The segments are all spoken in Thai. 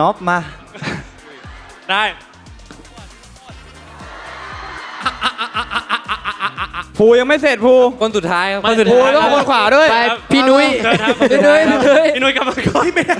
น็อปมาได้ภูยังไม่เสร็จภูคนสุดท้ายครับคนสุดภูท้ายต้องคนขวาด้วย ไปพี่นุ้ยเชิญครับพี่นุ้ยพี่นุ้ยพี่นุ้ยกลับมาก่อนที่ไม่ได้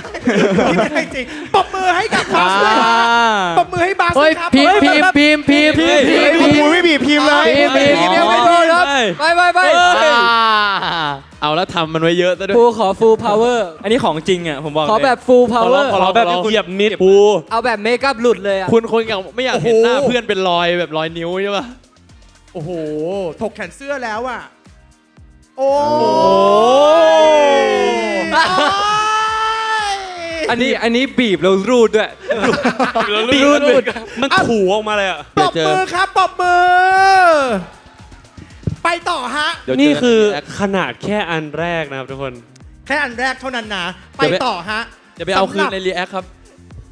ที่ไม่ได้จริงปรบมือให้กับบัสด้วยครับปรบมือให้บัสเฮ้ยนะครับพิมพ์พิมพ์พิมพ์พิมพ์พิมพ์พิมพ์พิมพ์ภูไม่บีบพิมพ์เลยพิมพ์พิมพ์พิมพ์ยังไม่โดนครับไปไปไปอ่า เอาแล้วทำมันไว้เยอะซะด้วยฟูขอ full power อันนี้ของจริงอะผมบอกขอเลยแบบ full ขอร้อง power ขอร้องแบบขอร้องเหยียบนิดปู เอาแบบเมคอัพหลุดเลยอะ คุณคนกับไม่อยากเห็นหน้าเพื่อนเป็นรอยแบบรอยนิ้วใช่ป่ะโอ้โห ถกแขนเสื้อแล้วอะ โอ้อันนี้อันนี้บีบแล้วรูดด้วยบีบรูดมันขู่ออกมาเลยอะปรบมือครับปรบมือ ไปต่อฮะ เดี๋ยวนี่เจคือแอคขนาดแค่อันแรกนะครับทุกคน แค่อันแรกเท่านั้นนะ ไปเดี๋ยวไปต่อฮะจะไปเอาคืนในสำหรับรีแอคครับ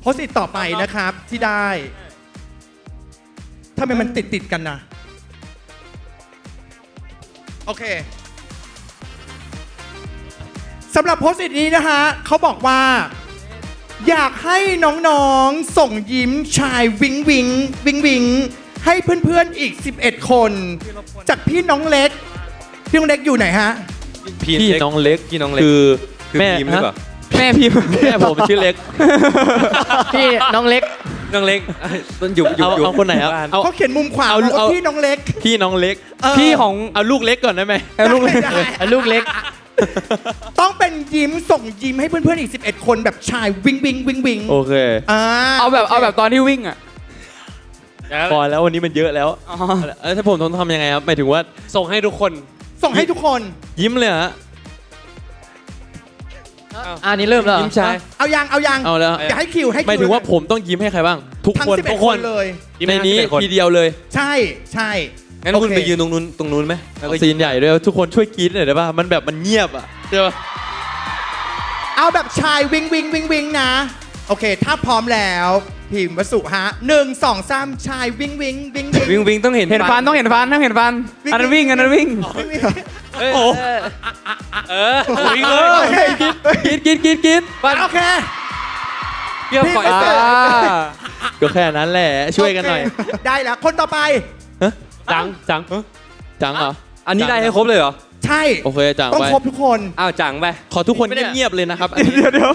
โพสต์อิทต่อไปนะครับที่ได้ทำไมมันติดติดๆกันนะ โอเคสำหรับโพสต์อิทนี้นะฮะเขาบอกว่า อยากให้น้องๆส่งยิ้มชายวิงวิงวิงวิง ให้เพื่อนๆอีก 11 คน จากพี่น้องเล็ก พี่น้องเล็กอยู่ไหนฮะ พี่น้องเล็กพี่น้องเล็กคือคือแม่พิมพ์หรือเปล่าฮะแม่พิมพ์แม่ผมชื่อเล็ก พี่น้องเล็กน้องเล็กต้นอยู่อยู่เอาอยู่เอาคนไหนครับเอาเขาเขียนมุมขวาเอาบอกว่าเอาพี่น้องเล็ก พี่น้องเล็กเออพี่ของเอาลูกเล็กก่อนได้ไหมเอาลูกเล็กได้ได้อะลูกเล็ก ต้องเป็นยิ้มส่งยิ้มให้เพื่อนๆอีก 11 คนแบบชายวิงวิงวิงวิงโอเคอ่าเอาแบบเอาแบบตอนที่วิ่งอะ พอแล้ววันนี้มันเยอะแล้วอ๋อเอ้ยถ้าผมต้องทำยังไงครับหมายถึงว่าส่งให้ทุกคนส่งให้ทุกคนยิ้มเลยเหรอฮะอันนี้เริ่มแล้วเหรอยิ้มชายเอายังเอายังเอาแล้วอย่าให้คิวให้คิวหมายถึงว่าผมต้องยิ้มให้ใครบ้าง ทุกทั้งคน11ทุกคคนนเลย ในนี้11คนทีเดียวเลยใช่ใช่ งั้นโอคุณเค ไปยืนตรงนู้นตรงนู้นไหมแล้วก็ซีนใหญ่ด้วยทุกคนช่วยกรี๊ดหน่อยได้ป่ะมันแบบมันเงียบอะใช่ป่ะเอาแบบชายวิงวิงวิงวิงนะ โอเค ถ้าพร้อมแล้วพิมพ์วสุฮะหนึ่งสองสามชายวิงวิงวิงวิงวิ่งวิ่งต้องเห็นเห็นฟันต้องเห็นฟันต้องเห็นฟันอันนั้นวิ่งอันนั้นวิ่งวิงวิงโอ้เออวิ่งเลยโอเคกรี๊ดกรี๊ดกรี๊ดกรี๊ดโอเคเกี่ยวก่อนพี่ไม่เสร็จอ่าก็แค่นั้นแหละ ช่วยกันหน่อยโเคได้แล้วคนต่อไปจังจังจังเหรออันนี้ได้ให้ครบเลยเหรอ ใช่ โอเคจังต้องไปครบทุกคน อ้าวจังไปขอทุกคนเงียบๆเลยนะครับอันนี้เดี๋ยวเดี๋ยว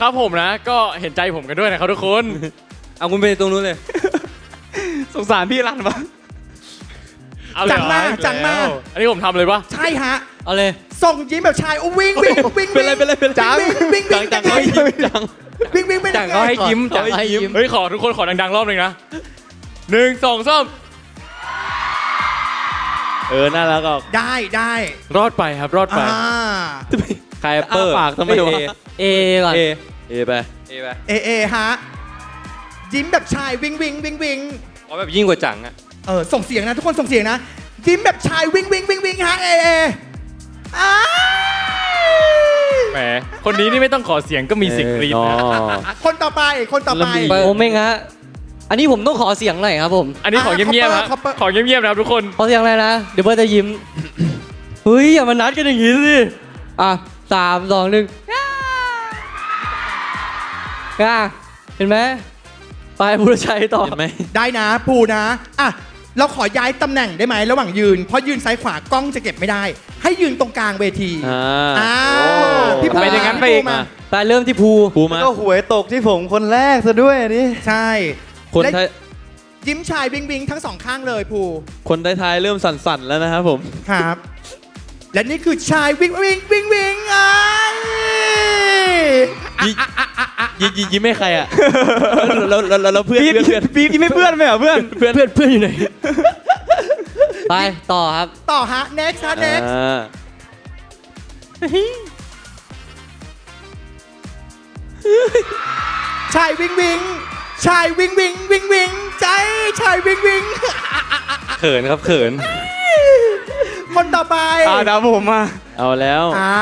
ครับผมนะ ก็เห็นใจผมกันด้วยนะครับทุกคน เอาคุณไปตรงนู้นเลย สงสารพี่รันปะเอาเลยจังมาเหรอจังมาอันนี้ผมทำเลยปะใช่ฮะ เอาเลย ส่งยิ้มแบบชายโอ้วิ่งวิ่งวิ่งเป็นไรเป็นไรเป็นไร จังวิ่งวิ่งจังวิ่งจังวิ่งเขายิ้มจังวิ่งวิ่งวิ่งจังเขาให้ยิ้มจัจังงให้ยิ้ม เฮ้ย ขอทุกคนขอดังๆ รอบหนึ่งนะหนึ่งสองสาม เออน่ารักออกได้ได้รอดไปครับรอดไปอ่าใครเปอร์อ้าปากทำไมวะ เอก่อน เอเอไปเอไปเอเอฮะยิ้มแบบชายวิ่งวิ่งวิ่งวิ่งเอาแบบยิ่งกว่าจังอะเออส่งเสียงนะทุกคนส่งเสียงนะ ยิ้มแบบชายวิ่งวิ่งวิ่งวิ่งฮะเอเออ้ายแหมคนนี้นี่ไม่ต้องขอเสียงก็มีเสียงกรี๊ดอ๋อนะ คนต่อไปคนต่อไปแล้วมีโอเมงฮะ อันนี้ผมต้องขอเสียงหน่อยครับผม อันนี้ขอเงียบๆฮะอะ Copper ขอเงียบๆนะครับทุกคน ขอเสียงอะไรนะ เดี๋ยวเบิร์ตจะยิ้ม เฮ้ย อย่ามานัดกันอย่างนี้สิ อะสามสองหนึ่งอะเห็นไหมไปบุรชัยต่อ เห็นไหม ได้นะปูนะอะเราขอย้ายตำแหน่งได้ไหมระหว่างยืน เพราะยืนซ้ายขวากล้องจะเก็บไม่ได้ ให้ยืนตรงกลางเวทีอ่าอ่าโอ้พี่ปูไปอย่างนั้นไปอีก พี่ปูมาไปเริ่มที่ภู ปูมา ก็หวยตกที่ผมคนแรกซะด้วยอันนี้ ใช่ คนและไทยยิ้มชายวิงวิงทั้งสองข้างเลยภูคนท้ายๆเริ่มสั่นๆแล้วนะครับผม ครับ และนี่คือชายวิงวิงวิงวิงไอ้ยิยิยิยิ้มให้ใครอะแล้วแล้วแล้วแล้วเพื่อนปี๊บเพื่อนเพื่อนปี๊บยิ้มไม่เพื่อนไหมเหรอเพื่อนเพื่อนเพื่อนเพื่อนอยู่ไหนไปต่อครับต่อฮะ next ฮะ next อ่าชายวิงวิง ชายวิงวิงวิงวิงใจชายวิงวิงเขินครับเขินคนต่อไปอ่าดาวผมมาเอาแล้วอ่า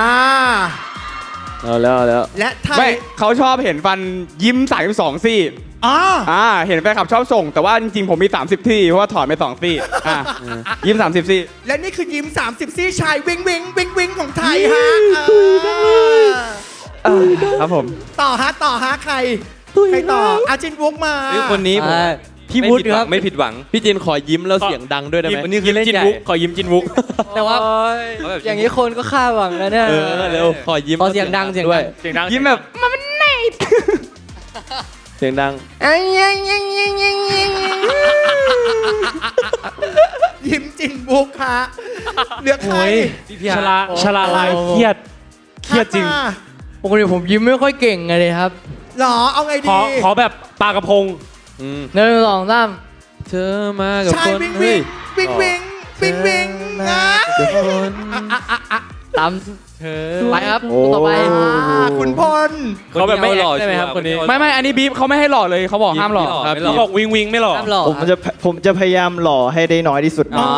เอาแล้วเอาแล้วและไทไม่ยเขาชอบเห็นฟันยิ้ม32ซี่อ๋ออ่าเห็นแฟนคลับชอบส่ง แต่ว่าจริงๆผมมี 30 ที่เพราะว่าถอดไปสองซี่อ่ายิ้ม 30 ซี่ และนี่คือยิ้ม 30 ซี่ชายวิงวิงวิงวิงของไทยฮะเออครับผม ต่อฮะต่อฮะใคร ใครต่ออาจินวุกมาเฮ้ยคนนี้ผมอ่าพี่ไม่วุฒิผิดหควัรังบไม่ผิดหวังพี่จินขอยิ้มแล้วเสียงดังด้วยได้ไหมยิ้มยิ้มจินวุกขอยิ้มจินวุกแต่ว่าเขาแบบอย่างนี้คนก็คาดหวังแล้วเนี่ยเออเร็วขอยิ้มขอเสียงดังเสียงด้วยดังเสียงดังยิ้มแบบเสียงดัง ยิ้มจินวุกฮะเหลือใครชลาชลาลายเครียดเครียดจริงมาปกติผมยิ้มไม่ค่อยเก่งไงเลยครับ หรอเอาไงขดี อขอแบบปลากระพงอืมหนึ่งสองสามเธอมากับชายคนวิงเฮ้วิยงวิงวิงวิงวิงนะกับคน ตามเธอ ไปครับต่อไปอ่าคุณพล เขาแบบไม่หล่อได้ไหมครับคนนี้ ไม่ไม่อันนี้บีบเขาไม่ให้หล่อเลยเขาบอกห้ามหล่อครับเขาบอกวิงวิงไม่หรอตามหล่อผมจะผมจะพยายามหล่อให้ได้น้อยที่สุดอ๋อ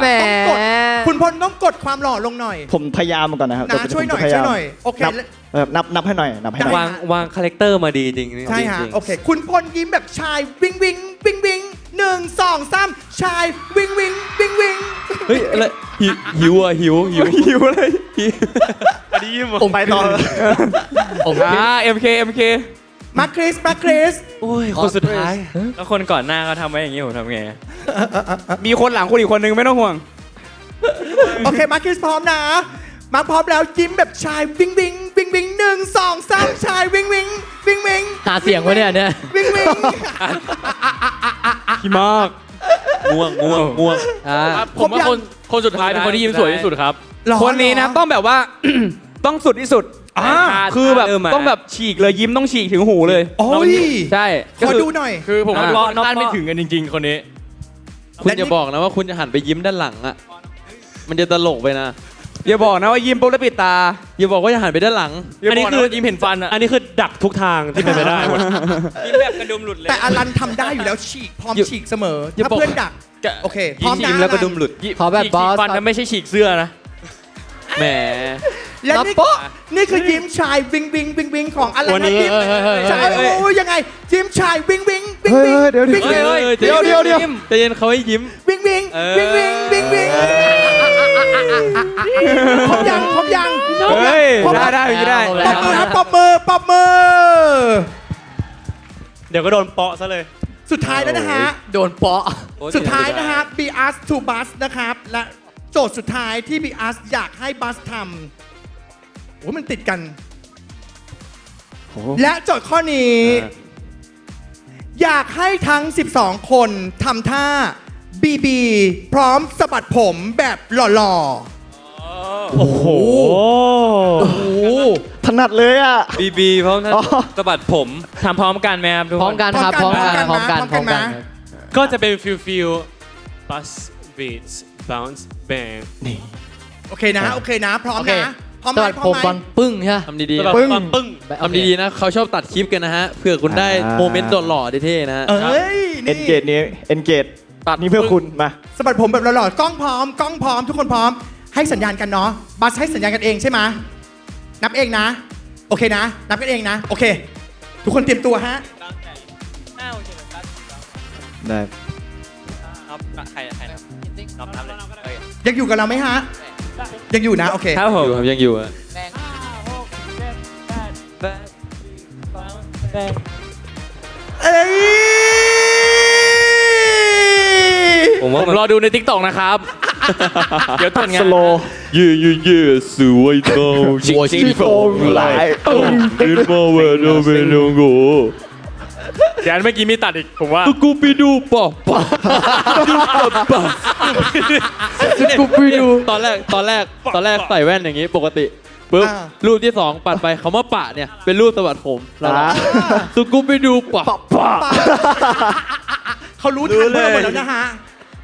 แหมต้องกดคุณพลต้องกดความหล่อลงหน่อย ผมพยายามก่อนนะครับนะช่วยหน่อยผมจะพาช่วยหน่อยโอเคนับเอ่อนับนับให้หน่อยนับให้หน่อยวางวางคาแรคเตอร์มาดีจริงๆใช่ฮะจริงๆโอเคคุณพลยิ้มแบบชายวิงวิงวิงวิงหนึ่งสองสามชายวิงวิงวิงวิงเฮ้ยอะไรหิวหิวอะหิวหิวหิวเลยอันนี้ยิ้มผมไปต่อผมอ่า MK MK มาคริสมาคริสโอ้ยคนสุดท้าย แล้วคนก่อนหน้าเขาทำไว้อย่างนี้ผมทำไง มีคนหลังคุณอีกคนนึงไม่ต้องห่วง โอเคมาคริสพร้อมนะ มาพร้อมแล้วยิ้มแบบชายวิงวิงวิงวิงหนึ่งสองสามชายวิงวิงวิงวิงหาเสียงไว้เนี่ยเนี่ยวิงวิงพี่มากง่วงง่วงง่วงอ่าผมว่าคนคนสุดท้ายเป็นคนที่ยิ้มสวยที่สุดครับ หล่อคนนี้นะหล่ต้องแบบว่า ต้องสุดที่สุดอ่าคือแบบเริ่มมาต้องแบบฉีกเลยยิ้มต้องฉีกถึงหูเลยโอ้ยใช่ขก็อคือดูหน่อย คือผมว่าอ่าล้อต้านไม่ถึงกันจริง ๆ คนนี้ คุณอย่าบอกนะว่าคุณจะหันไปยิ้มด้านหลังอะมันจะตลกไปนะ อย่าบอกนะว่ายิ้มปุ๊บแล้วปิดตา อย่าบอกว่าจะหันไปด้านหลัง อันนี้คือยิ้มเห็นฟันอะอันนี้คือดักทุกทางที่เป็นไปได้หมด ยิ้มแบบกระดุมหลุดเลยแต่อลันทำได้อยู่แล้วฉีกพร้อมอย่าฉีกเสมออย่าถ้าบอก เพื่อนดัก โอเคพร้อมนะยิ้มแล้วก็อดุมหลุด ขอแบบฉีกบอส ฟันนะไม่ใช่ฉีกเสื้อนะ แหม และนี่นี่คือยิ้มชายวิงวิงวิงวิงของอลันวันนี้นะยิ้มเฮ้ยเฮ้ยเฮ้ย ชายโอ้ยยังไงยิ้มชายวิงวิงวิงเฮ้ยวิงเดี๋ยว วิงเดี๋ยววิงเดี๋ยวเดี๋ยวเดี๋ยว ใจเย็นเขาให้ยิ้ม วิงวิงเออ วิงวิงวิงวิงครบยังครบยังเฮ้ยครบได้ยังได้อย่างนี้ได้เอาปแล้รวบมือครับปรบมือปรบมือเดี๋ยวก็โดนเปาะซะเลย สุดท้ายแล้วนะฮะ โดนเปาะ สุดท้ายนะฮะ b us to bus นะครับ และ โจทย์สุดท้ายที่ b us อยากให้บัสทำโอ้ยมันติดกันและโจทย์ข้อนี้ อยากให้ทั้ง 12 คนทำท่า BB พร้อมสะบัดผมแบบหล่อโอ้โหๆโอ้โห ถนัดเลยอะ บีบีพร้อมท่านอ๋อสะบัดผม ทำพร้อมกันไหมครับทุกพคร้อมนกันครับพร้อมกันพร้อมกันพร้อมกันก็จะเป็นฟิลฟิล bus beats bounce bang โอเคนะ โอเคนะ พร้อมโอเคนะพร้อมไหสมวัสดพร้ผอมมบไหอมลปึ้งใช่ไหม ทำดีสะบัดๆปึ้ง ปึ้งทำดีๆนะเขาชอบตัดคลิปกันนะฮะเผื่อคุณได้อ่าโมเมนต์หล่อๆเท่ๆนะฮะ เอ้ย เอ็นเกนี่ตนี้เอ็นเกตตัด นี่เพื่อคุณมา สะบัดผมแบบหล่อๆกล้องพร้อม กล้องพร้อม ทุกคนพร้อม ให้สัญญาณกันเนาะ บัสให้สัญญาณกันเองใช่ไหมนับเองนะ โอเคนะ นับกันเองนะ โอเค ทุกคนเตรียมตัวฮะ ได้ ยังอยู่กับเราไหมฮะ ยังอยู่นะ โอเค ครับผมอยู่ครับยังอยู่อะเอ้ยผมผว่ามมันรอดูใน t ิ k t o k นะครับ เดี๋ยวตรวจงานสโลเย่เย่เย่สวยเท่าชิคชิคโกงหลายอินมาเวโนเวโนโก เดี๋ยวเมื่อกี้มีตัดอีกผมว่าสกูปิดูปะปะดูปะปะสกูปิดูตอนแรกตอนแรกตอนแรกใส่แว่นอย่างงี้ปกติปุ๊บอ่า รูปที่สองปัดไปคำว่าปะเนี่ยเป็นรูปสะบัดผมแล้วอ่าสกูปิดูปะปะ เขารู้ทันพวกเราหมดแล้วนะฮะ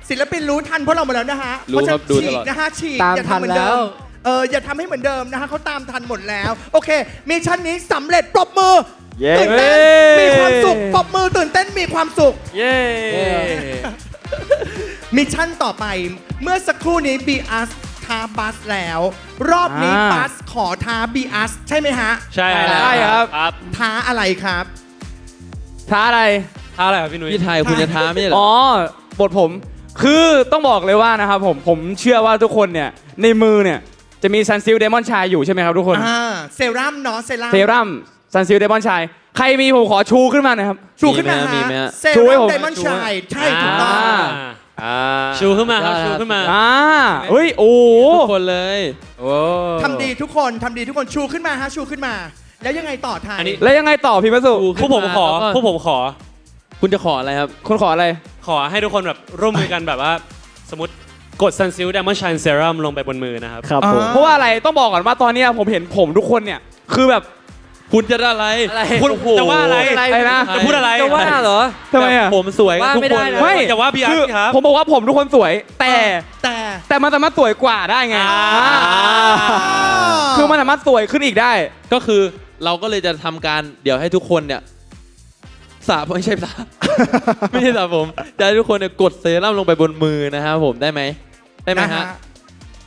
ศิลปินรู้ทันพวกเราหมดแล้วนะฮะรู้ครับเพาะฉะนั้นดูตฉีลกอดนะฮะฉีกตามอย่าทัทำนเหมือนเดิแล้มว เอออย่าทำให้เหมือนเดิมนะฮะเขาตามทันหมดแล้ว โอเคมิชชั่นนี้สำเร็จปรบมือเย้ ตื่นเต้นมีความสุขปรบมือตื่นเต้นมีความสุข เย้ มิชชั่นต่อไปเมื่อสักครู่นี้บีอัสท้าบัสแล้ว รอบนี้อ่า บัสขอท้าบีอัสใช่ไหมฮะใช่แล้วใช่ครับ ครับท้าอะไรครับ ท้าอะไรท่าอะไรครับพี่นุ้ยพี่ไทยคุณจะท้าไม่ใช่เหรออ๋อบทผม คือต้องบอกเลยว่านะครับผม ผมเชื่อว่าทุกคนเนี่ย ในมือเนี่ย จะมีซันซิลเดมอนชายอยู่ใช่ไหมครับทุกคน อ่าเซรั่มเนาะเซรั่มเซรั่มซันซิลเดมอนชาย ใครมีผมขอชูขึ้นมาหน่อยครับ ชูขึ้นมามีฮะไหมฮะ เซชูให้รั่มผม ไดมอนด์ชายใช่ถูกต้องอ่าอ่าชูขึ้นมาครับได้ครับชูขึ้นมาอ่าเฮ้ยโอ้ทุกคนเลยโอ้ ทำดีทุกคนทำดีทุกคนชูขึ้นมาฮะชูขึ้นมา แล้วยังไงต่อทายอันนี้ แล้วยังไงต่อพี่มัสุพวกผมขอแล้วก็ พวกผมขอ คุณจะขออะไรครับ คุณขออะไร ขอให้ทุกคนแบบร่วมมือกันแบบว่า สมมติ กด Sunsilk Diamond Shine Serum ลงไปบนมือนะครับ ครับผม เพราะว่าอะไรต้องบอกก่อนว่าตอนเนี้ยผมเห็นผมทุกคนเนี่ย คือแบบ คุณจะได้อะไรอะไร คุณโอ้โห จะว่าอะไรอะไรนะ จะพูดอะไรจะว่าเหรอ ทำไมอะผมสวยกันว่าทุกไม่คได้นนะเลย ไม่อย่าว่าพี่อาร์ตคือสิครับ ผมบอกว่าผมทุกคนสวย แต่ แต่ แต่มันสามารถสวยกว่าได้ไงอ่าอ่า คือมันสามารถสวยขึ้นอีกได้ ก็คือเราก็เลยจะทำการเดี๋ยวให้ทุกคนเนี่ย สระไม่ใช่สระ ไม่ใช่สระผมจะให้ทุกคนเนี่ยกดเซรั่มลงไปบนมือนะครับผมได้ไหมได้ไหมนะฮะ ฮะ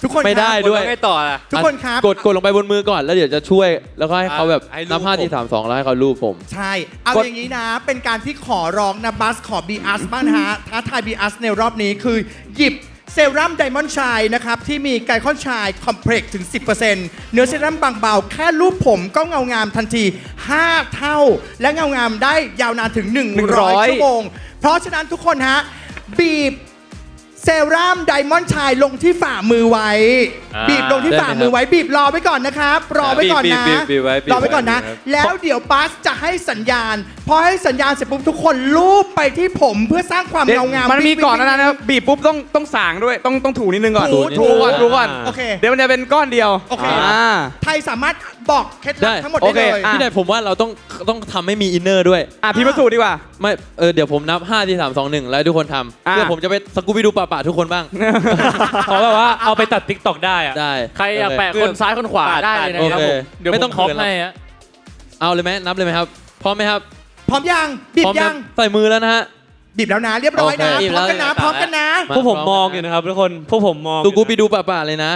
ทุกคนไม่ได้ครับ ด้วยไม่ต่อล่ะ ทุกคนครับ กดกดลงไปบนมือก่อนแล้วเดี๋ยวจะช่วย แล้วก็ให้เขาแบบให้รูป นับห้าผมทีสามสองแล้วให้เขารูปผม ใช่ เอากด อย่างนี้นะ เป็นการที่ขอร้องนะบัสขอ b ีอัสบ้างนะฮะท้าทาย b ีอัสในรอบนี้คือหยิบ เซรั่มไดมอนด์ชายนะครับ ที่มีไกลคอนชายคอมเพล็กซ์ถึง 10%เนื้อเซรั่มบางเบา แค่รูปผมก็เงางามทันที 5 เท่า และเงางามได้ยาวนานถึง 100 100 ชั่วโมง เพราะฉะนั้นทุกคนฮะ บีบ เซรั่มไดมอนด์ชายลงที่ฝ่ามือไว้ อ่าบีบลงที่ฝ่ามือไว้บีบรอไว้ก่อนนะครับรอไว้ก่อนนะบีบบีบบีบไว้บีบรอไว้ก่อนนะ ไว้ครับ แล้วเดี๋ยวบัสจะให้สัญญาณ พอให้สัญญาณเสร็จปุ๊บทุกคนลูบไปที่ผมเพื่อสร้างความเดี๋ยวเงางามมันมีวิ่งก่อนวิ่งนะนะบีบปุ๊บต้องต้องสางด้วยต้องต้องถูนิดนึงก่อนถูถูก่อนถูก่อน โอเค เดี๋ยวมันจะเป็นก้อนเดียวโอเคอ่าไทยสามารถ บอกเคล็ดลับได้ทั้งหมดโอได้เคเลยอะพี่นายผมว่าเราต้องต้องทำให้มีอินเนอร์ด้วย อะพี่มัสุดีกว่า ไม่เออเดี๋ยวผมนับ 5 ที3 2 1 แล้วให้ทุกคนทำอะ เพื่อผมจะไปสกูบิดูป่าป่าทุกคนบ้าง ขอแบบว่าเอาไปตัด TikTok ได้อะได้ใครอยากแปะโอคนซ้ายคนขวาได้เลยนะโอครับเคผมเดี๋ยวไม่ไม่ต้ต้อองงท็อปเขินหรอก ให้ฮะเอาเลยไหมนับเลยไหมครับ พร้อมไหมครับพร้อมยังบีพบร้อมยันะงใส่มือแล้วนะฮะ บีบแล้วนะ เรียบร้อยนะโอเค พร้อมกันนะพร้อมกันนะมาพวกผมพร้อมมองนะอยู่นะครับทุกคนพวกผมมองสกูบิดูป่าป่าเลยนะ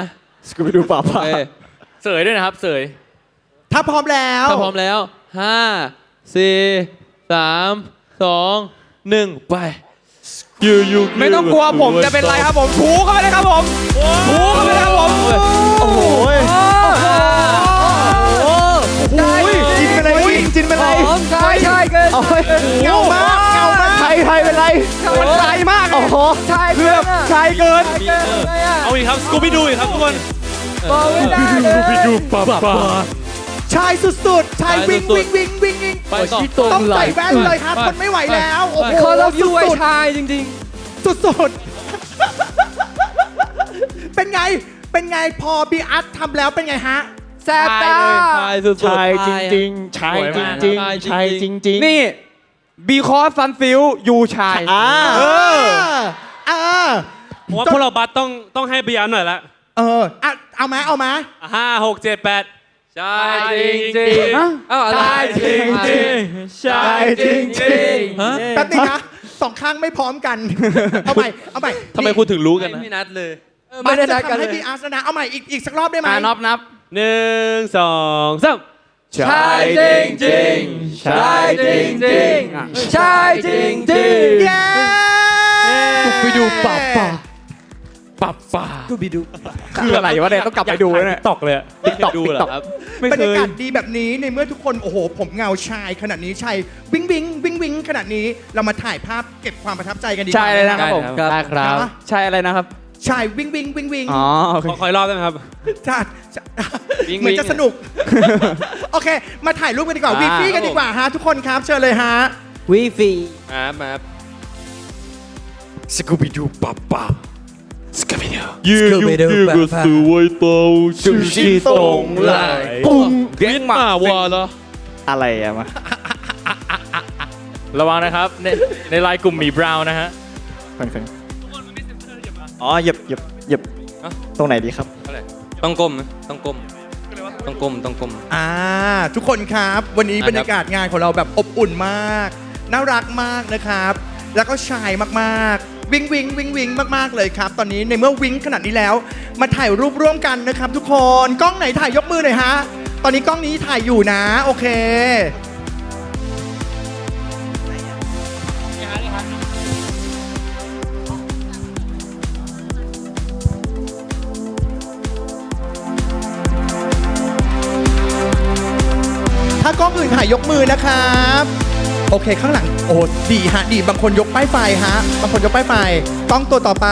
สกูไปดูป่าโอป่าเคเสยด้วยนะครับเสย ถ้าพร้อมแล้ว ถ้าพร้อมแล้ว5 4 3 2 1ไปยูยูไม่ต้องกลัวผมจะเป็นไรครับผมถูเข้าไปเลยครับผมถูเข้าไปเลยครับผมโอ้โหยโอ้ยจินเป็นไรจินจินเป็นไรใช่ใช่เกินเอาเฮ้ยเงามากเงามากไทยไทยเป็นไรมันไกลมากโอ้โหใช่คือแบบไกลเกินเอาอีกครับสกูบี้ดูอีกครับทุกคนบอกไม่ได้เลย ชายสุดๆ ชายวิ่งวิ่งวิ่งวิ่งวิ่งไปต่อ ต้องใส่แว่นเลยครับทนไม่ไหวแล้ว โอ้โหเขาเรายูไอสุดชายจริงๆ สุดๆ เป็นไง เป็นไงพอบีอัพทำแล้วเป็นไงฮะๆแซ่บตาชายสุดๆชายจริงๆ ชายจริงชายๆจริงๆ ชายจริงๆ นี่บีคอสซันฟิลยูชายอ่าเออเออผมว่าพวกเราบัสต้องต้องให้บียร์หน่อยละ เอออะเอามาเอามาห้าหกเจ็ดแปด ใช่จริงจริงฮะเอ้าอะไร จริงจริงชายจริงจริงฮะแป๊บนึงนะสองข้างไม่พร้อมกัน เอาใหม่ เอาใหม่ทำไมคุณถึงรู้กันนะไม่นัดเลยไม่ไม่ได้ได้นันัดดกักันนให้เลยบีอาร์นะเอาใหม่อีกอีกสักรอบได้ไหมอ่านับนับหนึ่งสองสามชายจริงจริงชายจริงจริงใช่จริงจริงเย้ไปดูป่าป่า ปับป่าคืออะไรวะเนี่ยต้องกลับไปดูแล้วเนี่ย ตอกเลยอะติ๊กต็อกดูเหรอครับ ไม่บรเครยายกาศดีแบบนี้ในเมื่อทุกคนโอ้โห ผมเงาชายขนาดนี้ชายวิ่งวิ่งวิ่งวิ่งขนาดนี้เรามาถ่ายภาพเก็บความประทับใจกันดีกว่าใช่เลยนะครับผมได้ครับนะใช่อะไรนะครับ ชายวิ่งวิ่งวิ่งวิ่งอ๋อโอเค ขอขออีกรอบได้ไหมครับจ้าจ้าวิ่งเหมือนจะวิ่งสนุก โอเค มาถ่ายรูปกันดีกว่าอ่า วีฟี่กันดีกว่าฮะทุกคนครับเชิญเลยฮะ วีฟี มามาสกูบิดูป่าป่ายืนอยู่ยืนก็สวยโตชูชีตรงไหลปุ้งเด้งมามาว่าละอะไรอะมาระวังนะครับ ในในไลน์กลุ่มหมีบราวน์นะฮะฟังฟังอ๋อเหยียบเหยียบเหยียบตรงไหนดีครับ ต้องก้มนะต้องก้มต้องก้มต้องก้มอ่า ทุกคนครับ วันนี้อะบรรยากาศงานของเราแบบอบอุ่นมาก น่ารักมากนะครับ แล้วก็ชายมากๆ วิงวิงวิงวิงมากๆเลยครับ ตอนนี้ในเมื่อวิงขนาดนี้แล้ว มาถ่ายรูปร่วมกันนะครับ ทุกคนกล้องไหนถ่ายยกมือหน่อยฮะตอนนี้กล้องนี้ถ่ายอยู่นะ โอเคถ้ากกล้องอื่นถ่ายยกมือนะครับ โอเค ข้างหลังโอ้ดีฮะดีบางคนยกป้ายไฟฮะบางคนยกป้ายไฟกล้องตัวต่อไป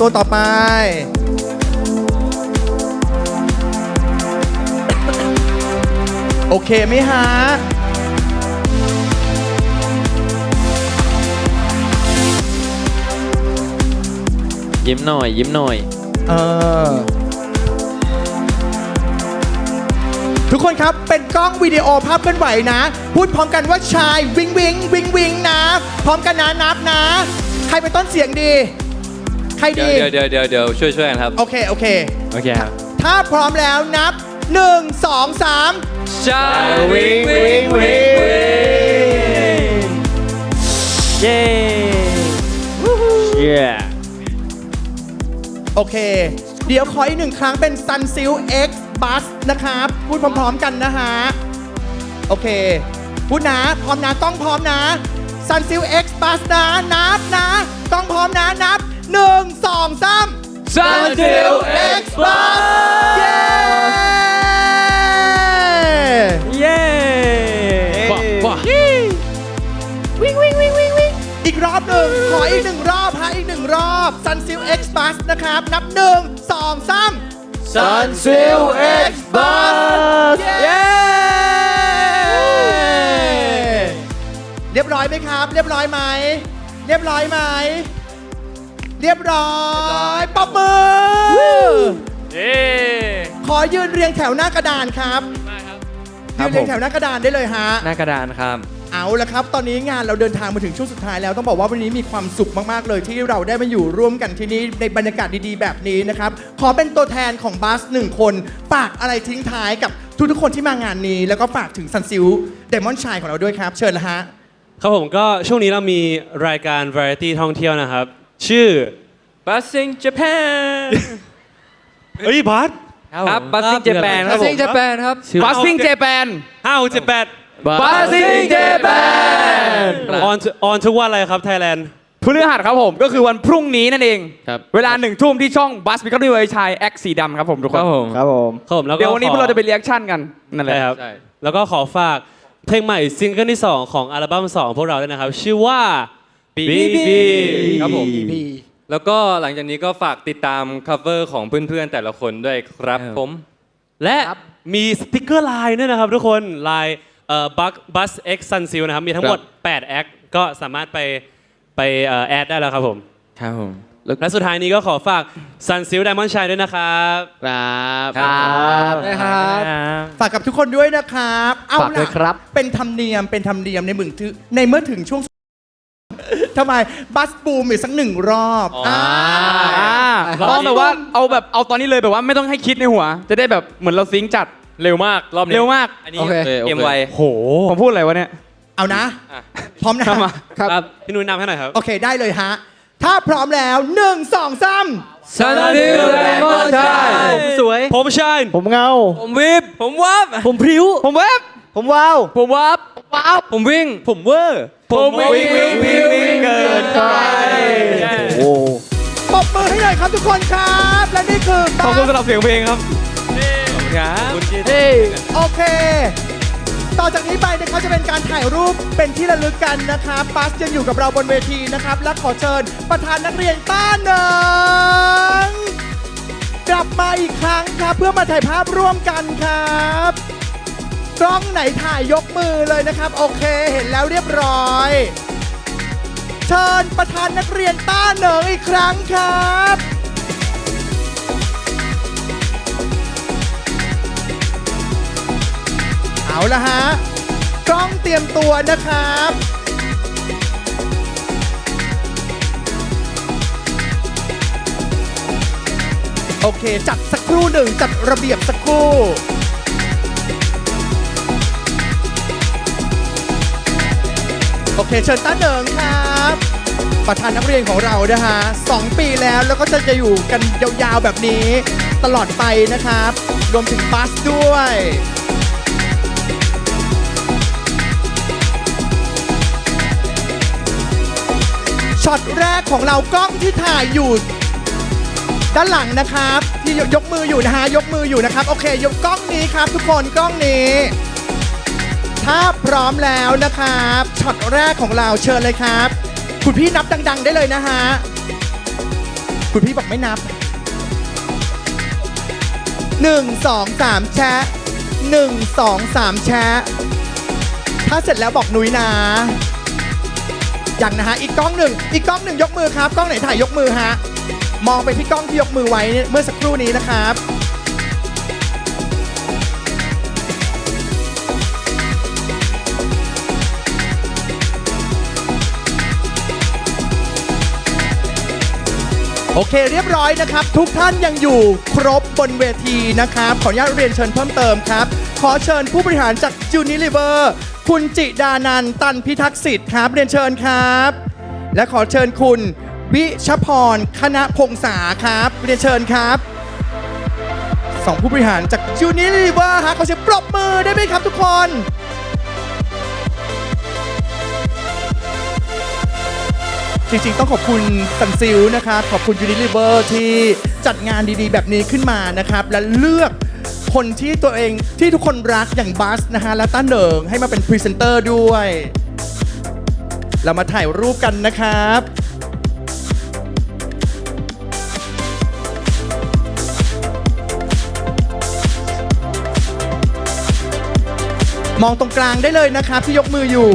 ตัวต่อไป โอเคไหมฮะยิ้มหน่อย ยิ้มหน่อย เออ ทุกคนครับเป็นกล้องวิดีโอภาพเคลื่อนไหวนะ พูดพร้อมกันว่าชายวิงวิงวิงวิงนะ พร้อมกันนะนับนะ ใครเป็นต้นเสียงดี ใครเดี๋ดี ยวเดี๋ยวเดี๋ยวเดี๋ยวช่วยช่วยกันครับ โอเค โอเค โอเคครับ ถ้าพร้อมแล้วนับ 1 2 3 ชาวิงวิงวิงวิงเย้เย้โอเค เดี๋ยวขออีกหนึ่งครั้งเป็น Sun s i l X Bus นะครับ พูดพร้อมๆกันนะฮะ โอเค พูดนะ พร้อมนะ ต้องพร้อมนะ Sun s i l X Bus นะนับนะ ต้องพร้อมนะ นับ1 2 3 Sunsil X Bus เย้ เย้อีกรอบหนึ่งขออีกหนึ่งรอบฮะอีกหนึ่งรอบ Sun s i l X Bus นะครับ นับ1 2 3 Sunsil X Bus เย้เรียบร้อยไหมครับ เรียบร้อยไหม เรียบร้อยไหม เรียบร้อยปรบมือ เย้ขอยืนเรียงแถวหน้า กระดานครับยืนเรียงแถวหน้ากระดานได้เลยฮะ หน้ากระดานครับ เอาละครับ ตอนนี้งานเราเดินทางมาถึงช่วงสุดท้ายแล้วต้องบอกว่าวันนี้มีความสุขมากๆเลย ที่เราได้มาอยู่ร่วมกันที่นี่ในบรรยากาศดีๆ แบบนี้นะครับ ขอเป็นตัวแทนของบัสหนึ่งคนฝากอะไรทิ้งท้ายกับทุกๆคนที่มางานนี้ แล้วก็ฝากถึงซันซิลเดมอนชายของเราด้วยครับ เชิญละฮะครับผมก็ช่วงนี้เรามีรายการ Variety ท่องเที่ยวนะครับ ชื่อ Buzzing Japan เอ้ยบัสครับบัสซิ่งเจแปนครับผม Buzzing Japan ครับ Buzzing Japan ห้าหกเจ็ดแปด Buzzing Japan ออนออนทุกวันอะไรครับไทยแลนด์ พฤหัสครับผมก็คือวันพรุ่งนี้นั่นเองครับ เวลาหนึ่งทุ่มที่ช่องบัสมิคดีไวชายแอคสีดำครับผมทุกคนครับผมครับผม ครับผมแล้วก็เดี๋ยววันนี้ขพอวกเราจะไปเรีแอคชั่นกันนั่นแหละ ใช่ครับ ใช่ แล้วก็ขอฝากเพลงใหม่ซิงเกิลที่ 2 ของอัลบั้ม 2 พวกเราด้วยนะครับ ชื่อว่า BB ครับผมแล้วก็หลังจากนี้ก็ฝากติดตาม cover ของเพื่อนๆแต่ละคนด้วยครับผม และมีสติกเกอร์ไลน์ด้วยนะครับทุกคนไลน์เอ่อ บัคบัสเอ็กซันซิลนะครับ มีทั้งหมด 8 แอค ก็สามารถไปไปเอ่อแอดได้แล้วครับผม ครับผม และสุดท้ายนี้ก็ขอฝากซันซิลไดมอนด์ชายด้วยนะครับ ครับ ครับนะครับฝากกับทุกคนด้วยนะครับ เอาฝากด้วยล่ะครับ เป็นธรรมเนียม เป็นธรรมเนียมในมึงถึงในเมื่อถึงช่วงทำไมบัสบูมอีกสักหนึ่งรอบอ่าอ่าต้องแบบว่าเอาแบบเอาตอนนี้เลยแบบว่าไม่ต้องให้คิดในหัว จะได้แบบเหมือนเราซิงค์จัด เร็วมากรอบนี้เร็วมาก อันนี้โอเคโอเคเกมไวโหผมพูดอะไรวะเนี่ย เอานะอะพร้อมนะครับมาครับพี่นุ้ยนำให้หน่อยครับ โอเคได้เลยฮะ ถ้าพร้อมแล้วหนึ่งสองสามซันซิลไดมอนด์ชายผมสวย ผมชายผมเงา ผมวิบ ผมวับ ผมพริ้ว ผมเว็บ ผมว้าว ผมวับว้าวผมวิ่ง ผมเวอร์ ผมวิ่งวิ่งวิ่งวิ่งเกินใครโอ้ปรบมือให้หน่อยครับทุกคนครับ และนี่คือขอบคุณสำหรับเสียงเพลงครับ เฮ้ยโอเค ต่อจากนี้ไปเนี่ยเขาจะเป็นการถ่ายรูปเป็นที่ระลึกกันนะครับบัสยังอยู่กับเราบนเวทีนะครับ และขอเชิญประธานนักเรียนต้าเหนิงกลับมาอีกครั้งครับเพื่อมาถ่ายภาพร่วมกันครับ กล้องไหนถ่ายยกมือเลยนะครับ โอเคเห็นแล้วเรียบร้อย เชิญประธานนักเรียนต้าเหนิงอีกครั้งครับ เอาละฮะกล้องเตรียมตัวนะครับ โอเค จัดสักครู่หนึ่งจัดระเบียบสักครู่โอเค เชิญต้าเหนิงครับ ประธานนักเรียนของเรานะฮะสองปีแล้วแล้วก็จะจะอยู่กันยาวๆแบบนี้ ตลอดไปนะครับ รวมถึงบัสด้วย ช็อตแรกของเรากล้องที่ถ่ายอยู่ ด้านหลังนะครับ ที่ยกมืออยู่นะฮะยกมืออยู่นะครับ โอเค ยกกล้องนี้ครับ ทุกคนกล้องนี้ ถ้าพร้อมแล้วนะครับช็อตแรกของเราเชิญเลยครับ คุณพี่นับดัง ๆ ได้เลยนะฮะคุณพี่บอกไม่นับ1 2 3แชะ1 2 3แชะถ้าเสร็จแล้วบอกนุ้ยนะ ย่างนะฮะ อีกกล้องหนึ่ง อีกกล้องหนึ่งยกมือครับ กล้องไหนถ่ายยกมือฮะ มองไปที่กล้องที่ยกมือไว้เมื่อสักครู่นี้นะครับ โอเคเรียบร้อยนะครับ ทุกท่านยังอยู่ครบบนเวทีนะครับ ขออนุญาตเรียนเชิญเพิ่มเติมครับ ขอเชิญผู้บริหารจากจูนิลิเวอร์ คุณจิดานันตันพิทักษ์สิทธิ์ครับ เรียนเชิญครับ และขอเชิญคุณ วิชพรคณะพงษาครับ เรียนเชิญครับสองผู้บริหารจากจูนิลิเวอร์ฮะขอเสียงปรบมือได้ไหมครับทุกคนจริงๆ ต้องขอบคุณซันซิลนะครับ ขอบคุณยูนิลิเวอร์ที่จัดงานดีๆ แบบนี้ขึ้นมานะครับ และเลือก คนที่ตัวเองที่ทุกคนรักอย่างบัสนะฮะและต้าเหนิงให้มาเป็นพรีเซนเตอร์ด้วย เรามาถ่ายรูปกันนะครับมองตรงกลางได้เลยนะครับที่ยกมืออยู่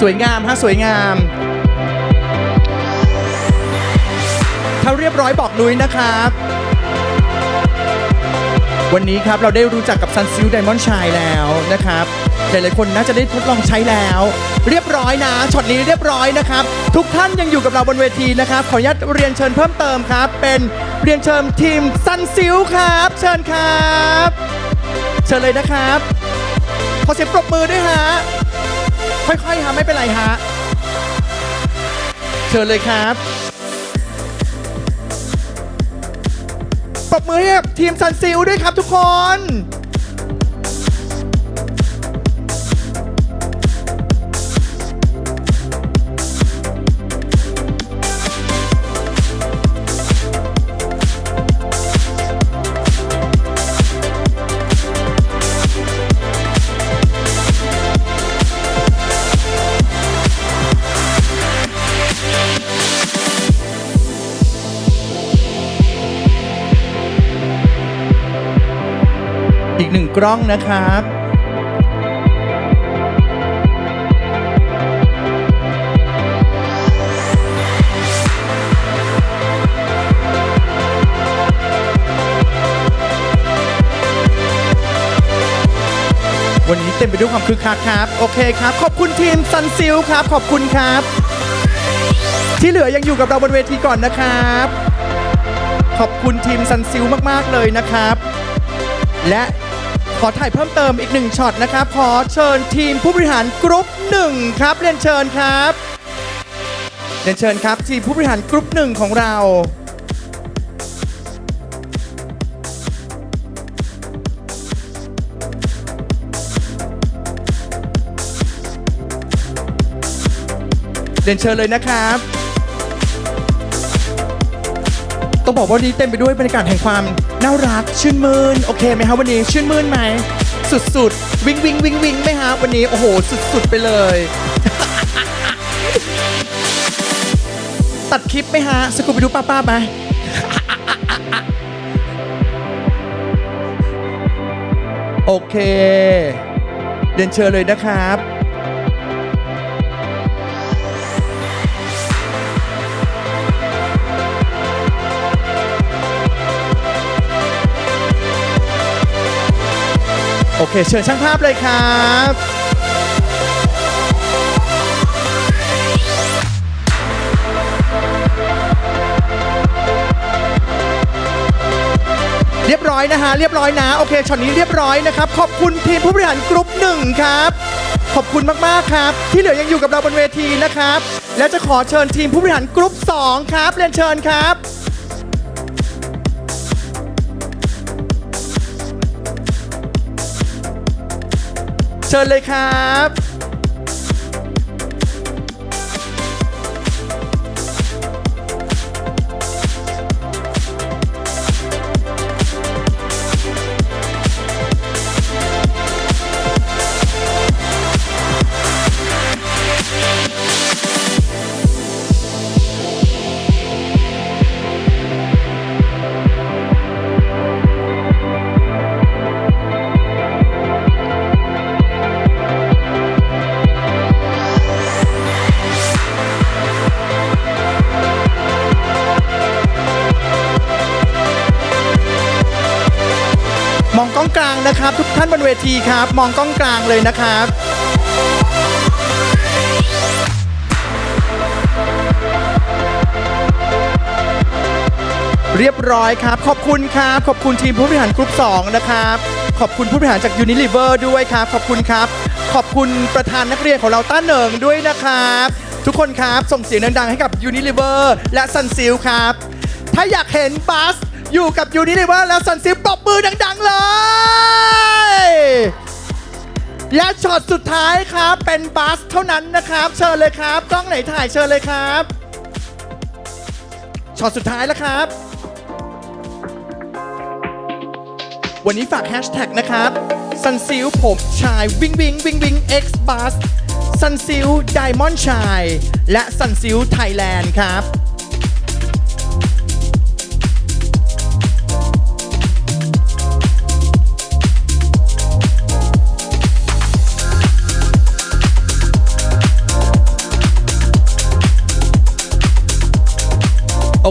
สวยงามฮะสวยงาม ถ้าเรียบร้อยบอกนุ้ยนะครับ วันนี้ครับเราได้รู้จักกับ Sunsilk Diamond Shine แล้วนะครับหลายๆคนน่าจะได้ทดลองใช้แล้ว เรียบร้อยนะช็อตนี้เรียบร้อยนะครับ ทุกท่านยังอยู่กับเราบนเวทีนะครับ ขออนุญาตเรียนเชิญเพิ่มเติมครับ เป็นเรียนเชิญทีม Sunsilk ครับ เชิญครับ เชิญเลยนะครับ ขอเสียงปรบมือด้วยฮะ ค่อยๆฮะไม่เป็นไรฮะ เชิญเลยครับ ปรบมือให้กับทีมซันซิลด้วยครับทุกคน กล้องนะครับวันนี้เต็มไปด้วยความคึกคักครับ โอเคครับ ขอบคุณทีมซันซิลครับ ขอบคุณครับ ที่เหลือยังอยู่กับเราบนเวทีก่อนนะครับ ขอบคุณทีมซันซิลมาก ๆ เลยนะครับ และ ขอถ่ายเพิ่มเติมอีกหนึ่งช็อตนะครับ ขอเชิญทีมผู้บริหารกรุ๊ปหนึ่งครับเรียนเชิญครับเรียนเชิญครับทีมผู้บริหารกรุ๊ปหนึ่งของเราเรียนเชิญเลยนะครับ ต้องบอกว่าวันนี้เต็มไปด้วยบรรยากาศแห่งความน่ารักชื่นมื่นโอเคไหมครับวันนี้ชื่นมื่นไหมสุดๆ วิงวิงวิงวิงไหมฮะวันนี้โอ้โหสุดๆไปเลย ตัดคลิปไหมฮะสกูไปดูป้าป้าไหมโอเคเรียนเชิญเลยนะครับ โอเค เชิญช่างภาพเลยครับเรียบร้อยนะฮะเรียบร้อยนะโอเคช็อตนี้เรียบร้อยนะครับขอบคุณทีมผู้บริหารกรุ๊ปหนึ่งครับขอบคุณมากๆครับ ที่เหลือยังอยู่กับเราบนเวทีนะครับ และจะขอเชิญทีมผู้บริหารกรุ๊ป2ครับเรียนเชิญครับ เชิญเลยครับ ทีครับ มองกล้องกลางเลยนะครับเรียบร้อยครับ ขอบคุณครับ ขอบคุณทีมผู้บริหารกรุ๊ป2นะครับ ขอบคุณผู้บริหารจาก Unilever ด้วยครับ ขอบคุณครับ ขอบคุณประธานนักเรียนของเราต้าเหนิงด้วยนะครับ ทุกคนครับ ส่งเสียงดังๆให้กับ Unilever และ Sunsil ครับ ถ้าอยากเห็นบัส อยู่กับ Unilever และ Sunsil ปรบมือดัง ๆ เลย และช็อตสุดท้ายครับ เป็นบัสเท่านั้นนะครับ เชิญเลยครับ กล้องไหนถ่ายเชิญเลยครับช็อตสุดท้ายแล้วครับ วันนี้ฝากแฮชแท็กนะครับซันซิลผมชายวิงวิงวิงวิง X Bus ซันซิลไดมอนด์ชาย และซันซิลไทยแลนด์ครับ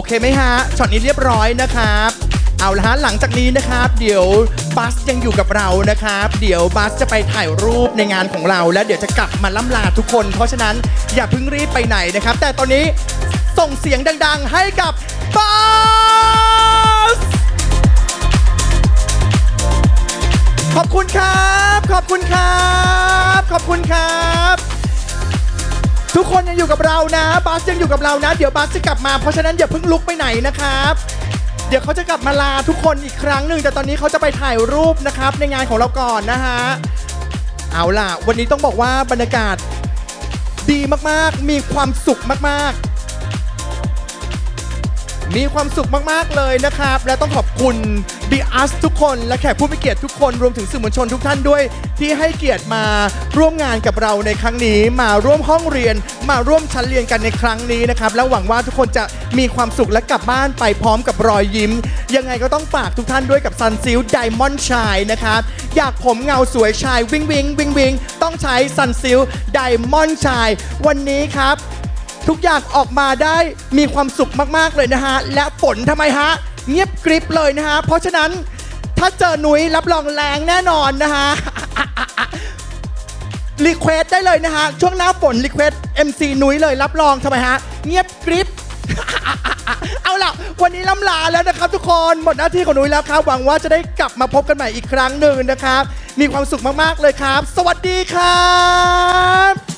อเคไหมฮะช็อตนี้เรียบร้อยนะครับ เอาละฮะหลังจากนี้นะครับ เดี๋ยวบัสยังอยู่กับเรานะครับ เดี๋ยวบัสจะไปถ่ายรูปในงานของเรา แล้วเดี๋ยวจะกลับมาล่ำลาทุกคน เพราะฉะนั้นอย่าเพิ่งรีบไปไหนนะครับ แต่ตอนนี้ส่งเสียงดัง ๆ ให้กับบัสขอบคุณครับ ขอบคุณครับ ขอบคุณครับ ทุกคนยังอยู่กับเรานะ บัสยังอยู่กับเรานะ เดี๋ยวบัสจะกลับมา เพราะฉะนั้นอย่าเพิ่งลุกไปไหนนะครับ เดี๋ยวเขาจะกลับมาลาทุกคนอีกครั้งหนึ่งแต่ตอนนี้เขาจะไปถ่ายรูปนะครับ ในงานของเราก่อนนะฮะ เอาล่ะ วันนี้ต้องบอกว่าบรรยากาศดีมากๆ มีความสุขมากๆ มีความสุขมาก ๆ เลยนะครับ และต้องขอบคุณ b ีอัสทุกคน และแขกผู้มีเกียรติทุกคนรวมถึงสื่อมวลชนทุกท่านด้วย ที่ให้เกียรติมาร่วมงานกับเราในครั้งนี้ มาร่วมห้องเรียน มาร่วมชั้นเรียนกันในครั้งนี้นะครับ และหวังว่าทุกคนจะมีความสุขและกลับบ้านไปพร้อมกับรอยยิ้ม ยังไงก็ต้องฝากทุกท่านด้วยกับซันซิลไดมอนด์ชายนะครับอยากผมเงาสวยชายวิงวิงวิงวิงต้องใช้ซันซิลไดมอนด์ชาย วันนี้ครับ ทุกอย่างออกมาได้มีความสุขมากๆเลยนะฮะ และฝนทำไมฮะ เงียบกริบเลยนะฮะ เพราะฉะนั้นถ้าเจอหนุยรับรองแรงแน่นอนนะฮะรีเควสได้เลยนะฮะ ช่วงหน้าฝนรีเควส MC นุ้ยเลยรับรองทำไมฮะ เงียบกริบเอาล่ะ วันนี้ล่ำลาแล้วนะครับทุกคนหมดหน้าที่ของหนุยแล้วครับ หวังว่าจะได้กลับมาพบกันใหม่อีกครั้งหนึ่งนะครับ มีความสุขมากๆเลยครับ สวัสดีครับ